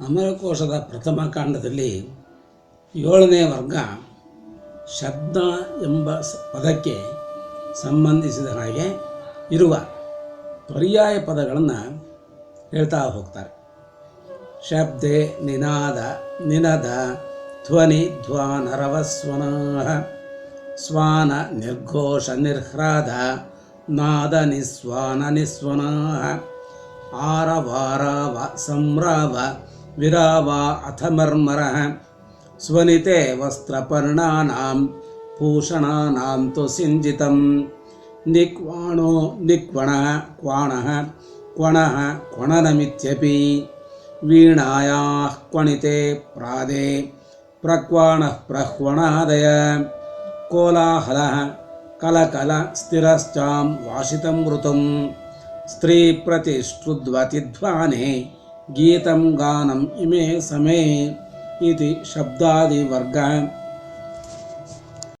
ಅಮರಕೋಶದ ಪ್ರಥಮ ಕಾಂಡದಲ್ಲಿ ಏಳನೇ ವರ್ಗ ಶಬ್ದ ಎಂಬ ಪದಕ್ಕೆ ಸಂಬಂಧಿಸಿದ ಹಾಗೆ ಇರುವ ಪರ್ಯಾಯ ಪದಗಳನ್ನು ಹೇಳ್ತಾ ಹೋಗ್ತಾರೆ. ಶಬ್ದೆ ನಿನಾದ, ನಿನದ, ಧ್ವನಿ ಧ್ವಾನರವಸ್ವನ, ಸ್ವಾನ ನಿರ್ಘೋಷ ನಿರ್ಹ್ರಾದ, ನಾದ ನಿಸ್ವಾನ ನಿಸ್ವನಃ, ಆರವಾರಾವ ಸಂರಾವ विरावा अथ मर्मरः। स्वनिते वस्त्रपर्णानां पूषणानां तु सिञ्जितं निक्वाणो निक्वणः क्वाणः क्वणः क्वणनमित्यपि। वीणायाः क्वणिते प्रादे प्रक्वाणः प्रह्वणादय। कोलाहलः कलकलस्थिरश्चां वाषितं ऋतं स्त्रीप्रतिष्टुत्वतिध्वाने गीतं गानम् इमे समे इति शब्दादिवर्गः